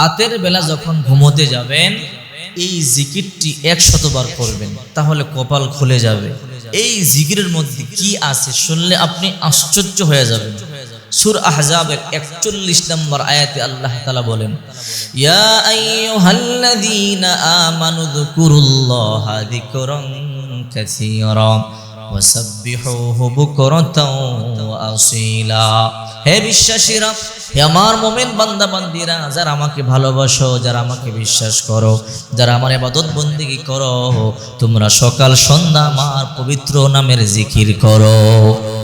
রাতের বেলা যখন ঘুমোতে যাবেন, এই জিকিরটি একশতবার করবেন, তাহলে কপাল খুলে যাবে। এই জিকিরের মধ্যে কি আছে শুনলে আপনি আশ্চর্য হয়ে যাবেন। সুর আহজাবের একচল্লিশ নম্বর আয়াতে আল্লাহ তালা বলেন, ইয়া আমানু হে বিশ্বাসীরা, হে আমার মোমেন বান্দা বান্দিরা যারা আমাকে ভালোবাসো, যারা আমাকে বিশ্বাস করো, যারা আমার ইবাদত বন্দিগি করো, তোমরা সকাল সন্ধ্যা আমার পবিত্র নামের জিকির করো।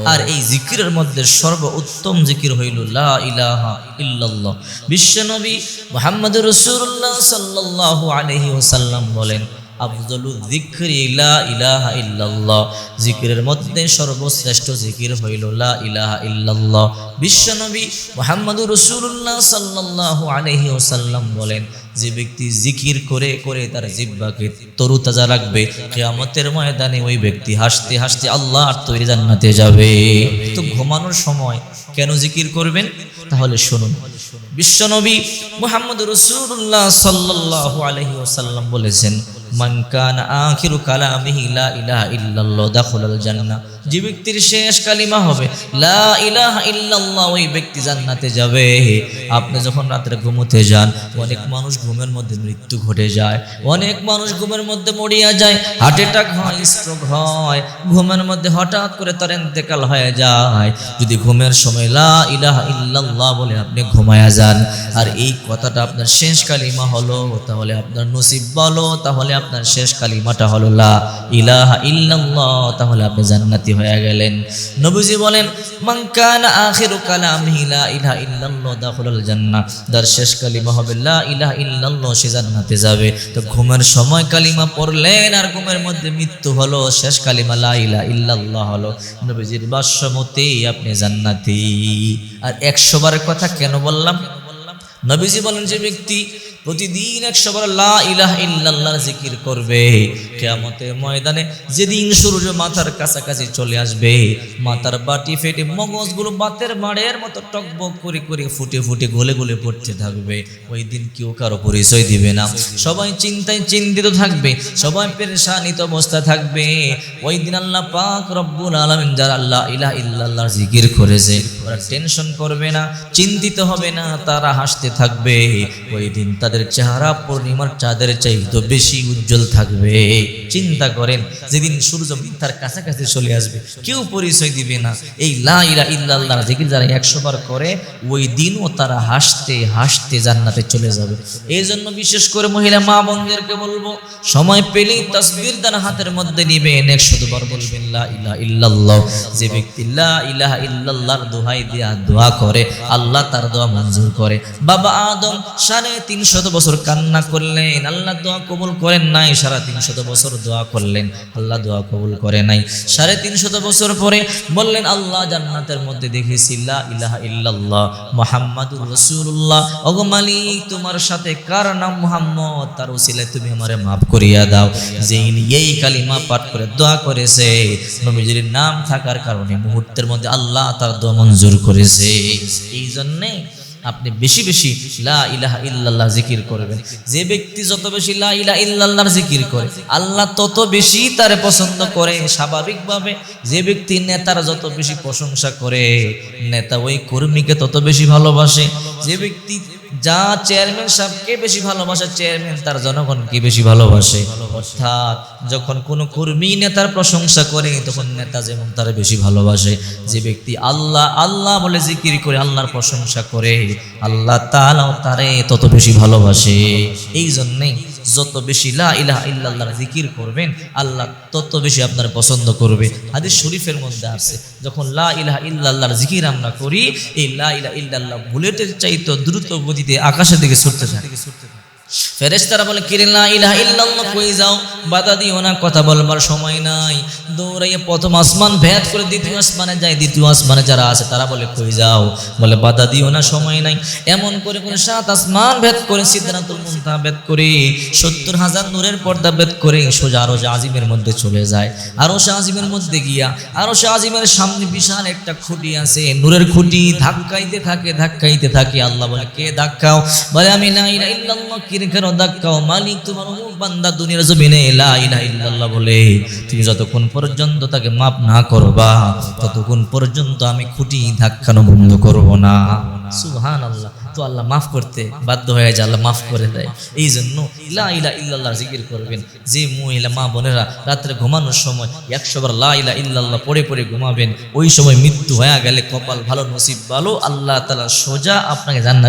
আর এই জিকিরের মধ্যে সর্ব উত্তম জিকির হইল লা ইলাহা ইল্লাল্লাহ। বিশ্বনবী মুহাম্মদ রাসূলুল্লাহ সাল্লাল্লাহু আলাইহি বলেন ইল্লাল্লাহ। সর্বশ্রেষ্ঠ জিকির হইল ইল্লাল্লাহ। বিশ্বনবী সাল্লাল্লাহু আলাইহি বলেন, যে ব্যক্তি জিকির করে করে তার জিব্বাকে তরুতাজা রাখবে, কিয়ামতের ময়দানে ওই ব্যক্তি হাসতে হাসতে আল্লাহ আর তৈরি জান্নাতে যাবে। তো ঘুমানোর সময় কেন জিকির করবেন? তাহলে শুনুন। বিশ্বনবী মুহাম্মদ রসুল্লাহ আলাইহি ওয়াসাল্লাম বলেছেন মান কান আখিরু কালামিহি লা ইলাহা ইল্লাল্লাহ দাখালাল জান্নাহ। যে ব্যক্তির শেষ কালিমা হবে, লা ইলাহা ইল্লাল্লাহ, ওই ব্যক্তি জান্নাতে যাবে। আপনি যখন রাত্রে ঘুমোতে যান, অনেক মানুষ ঘুমের মধ্যে মৃত্যু ঘটে যায়, অনেক মানুষ ঘুমের মধ্যে মরিয়া যায় হার্ট অ্যাটাক হয় স্ট্রোক হয়, ঘুমের মধ্যে হঠাৎ করে তার ইন্তেকাল হয়ে যায়। যদি ঘুমের সময় লা ইলাহা ইল্লাল্লাহ বলে আপনি ঘুমায়া যান, আর এই কথাটা আপনার শেষ কালিমা হলো, তাহলে আপনার নসিব বলো, তাহলে আপনার শেষ কালিমাটা হলো, লা ইলাহা ইল্লাল্লাহ তাহলে আপনি জান্নাতি হয়ে গেলেন। নবীজি বলেন, মান কানা আখিরু কালামিহি লা ইলাহা ইল্লাল্লাহ, দাখালাল জান্নাহ যার শেষ কালিমা হবে, লা ইলাহা ইল্লাল্লাহ সে জান্নাতে যাবে। তো ঘুমের সময় কালিমা পড়লেন আর ঘুমের মধ্যে মৃত্যু হলো, শেষ কালিমা লা ইলাহা ইল্লাল্লাহ হলো। নবীজির ভাষ্য মতেই আপনি জান্নাতি। আর একশো বারের কথা কেন বললাম? নবীজি বলেন যে ব্যক্তি প্রতিদিন একশো বার লা ইলাহ ইল্লাল্লাহ জিকির করবে, কেয়ামতের ময়দানে যেদিন সূর্য মাথার কাছাকাছি চলে আসবে, মাথার বাটি ফেটে মগজগুলো বাতের মাড়ের মতো টকবক করে করে ফুটে ফুটে গলে গলে পড়তে থাকবে। ওই দিন কেউ কারও পরিচয় দিবে না। সবাই চিন্তায় চিন্তিত থাকবে, সবাই পেরেশানিত অবস্থা থাকবে। ওই দিন আল্লাহ পাক রব্বুল আলামিন যারা আল্লাহ ইলাহ ইল্লাল্লাহর জিকির করেছে, ওরা টেনশন করবে না, চিন্তিত হবে না, তারা হাসতে থাকবে। ওই দিন তাদের চেহারা পূর্ণিমার চাঁদের চাইতে বেশি উজ্জ্বল থাকবে। চিন্তা করেন, যেদিন সূর্য মিথ্যার কাছাকাছি চলে আসবে, কেউ পরিচয় দিবে না। এই লা ইলা ইল্লাল্লাহ জিকির যারা একশো বার করে, ওই দিনও তারা হাসতে হাসতে জান্নাতে চলে যাবে। এই জন্য বিশেষ করে মহিলা মা বোনদেরকে বলব, সময় পেলেই তসবির দান হাতের মধ্যে নিবেন। একশো বার বলবেন, লা ইলাহা ইল্লাল্লাহ। যে ব্যক্তি লা ইলাহা ইল্লাল্লাহর দোহাই দিয়া দোয়া করে, আল্লাহ তার দোয়া মঞ্জুর করে। বাবা আদম সাড়ে তিনশত বছর কান্না করলেন। আল্লাহ দোয়া কবুল করেন নাই, সাড়ে তিনশত বছর দোয়া করলেন। আল্লাহ দোয়া কবুল করে নাই। সাড়ে তিনশত বছর পরে বললেন, আল্লাহ জান্নাতের মধ্যে দেখেছি তোমার সাথে কার নাম মোহাম্মদ? তার উসিলায় তুমি আমারে মাফ করিয়া দাও। যে এই কালিমা পাঠ করে দোয়া করেছে, নবীজির নাম থাকার কারণে মুহূর্তের মধ্যে আল্লাহ তার দোয়া মঞ্জুর করেছে। এই জন্যে আপনি বেশি বেশি লা ইলাহা ইল্লাল্লাহ জিকির করবেন। যে ব্যক্তি যত বেশি লা ইলাহা ইল্লাল্লাহর জিকির করে, আল্লাহ তত বেশি তার পছন্দ করে স্বাভাবিকভাবে। যে ব্যক্তি নেতার যত বেশি প্রশংসা করে, নেতা ওই কর্মীকে তত বেশি ভালোবাসে যে ব্যক্তি যা চেয়ারম্যান সাহেবকে বেশি ভালোবাসে চেয়ারম্যান তার জনগণকে বেশি ভালোবাসে। অর্থাৎ যখন কোনো কর্মী নেতার প্রশংসা করে, তখন নেতা যেমন তার বেশি ভালোবাসে। যে ব্যক্তি আল্লাহ আল্লাহ বলে জিকির করে, আল্লাহর প্রশংসা করে, আল্লাহ তালাও তারে তত বেশি ভালোবাসে। এই জন্যেই যত বেশি লা ইল্লাল্লাহর জিকির করবেন, আল্লাহ তত বেশি আপনার পছন্দ করবে। হাদিস শরীফের মধ্যে আছে, যখন লা ইলাহা ইল্লাল্লাহর জিকির আমরা করি, এই লা ইলাহা ইল্লাল্লাহ বুলেটের চাইতে দ্রুত গতিতে আকাশের দিকে ছুটতে থাকে। ফেরেশতারা বলে, কিরে লা ইলাহা ইল্লাল্লাহ কই যাও? বাধা দিও না, কথা বলবার সময় নাই। দৌড়াইয়ে প্রথম আসমান ভেদ করে দ্বিতীয় আসমানে যায় দ্বিতীয় আসমানে যারা আছে তারা বলে, কই যাও? বলে, বাধা দিও না, সময় নাই। এমন করে করে সাত আসমান ভেদ করে, সিদ্ধান্তুল মুনতাহা ভেদ করে, সত্তর হাজার নূরের পর্দা ভেদ করে সোজা আরও আজিমের মধ্যে চলে যায়। আরও আজিমের মধ্যে গিয়া, আরও আজিমের সামনে বিশাল একটা খুঁটি আছে। নূরের খুঁটি ধাক্কাইতে থাকে ধাক্কাইতে থাকে। আল্লাহ বলে, কে ধাক্কাও? বলে, আমি ইলাহা ইল্লাল্লাহ কির কেন ধাক্কাও? মালিক তোমার বান্দা দুনিয়ার জমিনে বলে, তুমি যতক্ষণ পর্যন্ত তাকে মাপ না করবা, ততক্ষণ পর্যন্ত আমি খুঁটি ধাক্কানো বন্ধ করব না। সুবহান আল্লাহ তো আল্লাহ মাফ করতে বাধ্য হয়ে যায়, আল্লাহ মাফ করে দেয়। এই জন্য লা ইলা ইল্লাল্লাহ জিকির করবেন। যে মহিলা, মা বোনেরা রাত্রে ঘুমানোর সময় একশো বার লা ইলা ইল্লাল্লাহ পড়ে পড়ে ঘুমাবেন, ওই সময় মৃত্যু হয়ে গেলে কপাল ভালো, নসিব ভালো, আল্লাহ তালা সোজা আপনাকে জান্নাতে